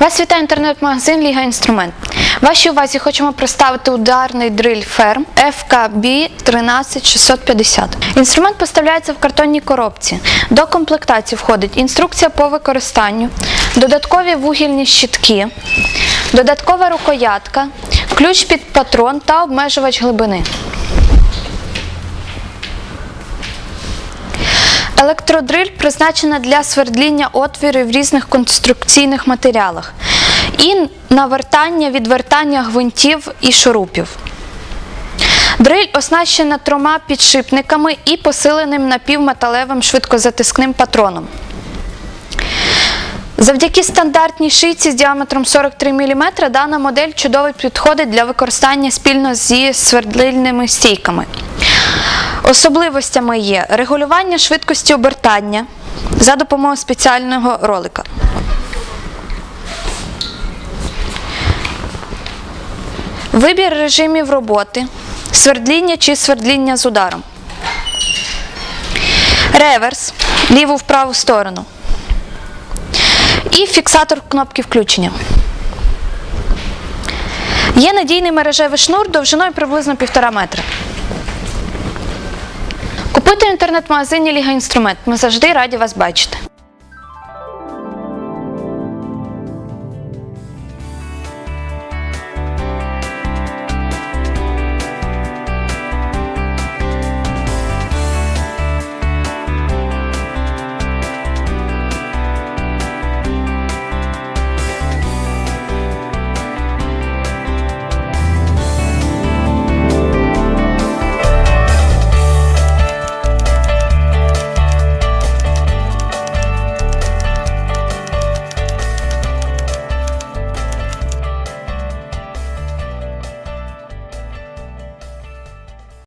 Вас вітає інтернет-магазин Ліга Інструмент. Вашій увазі хочемо представити ударний дриль ферм FKB 13650. Інструмент поставляється в картонній коробці. До комплектації входить інструкція по використанню, додаткові вугільні щітки, додаткова рукоятка, ключ під патрон та обмежувач глибини. Електродриль призначена для свердління отворів в різних конструкційних матеріалах і навертання відвертання гвинтів і шурупів. Дриль оснащена трьома підшипниками і посиленим напівметалевим швидкозатискним патроном. Завдяки стандартній шийці з діаметром 43 мм дана модель чудово підходить для використання спільно зі свердлильними стійками. Особливостями є регулювання швидкості обертання за допомогою спеціального ролика. Вибір режимів роботи, свердління чи свердління з ударом. Реверс ліву в праву сторону. І фіксатор кнопки включення. Є надійний мережевий шнур довжиною приблизно 1,5 метра. Купуйте в інтернет-магазині Ліга Інструмент. Ми завжди раді вас бачити.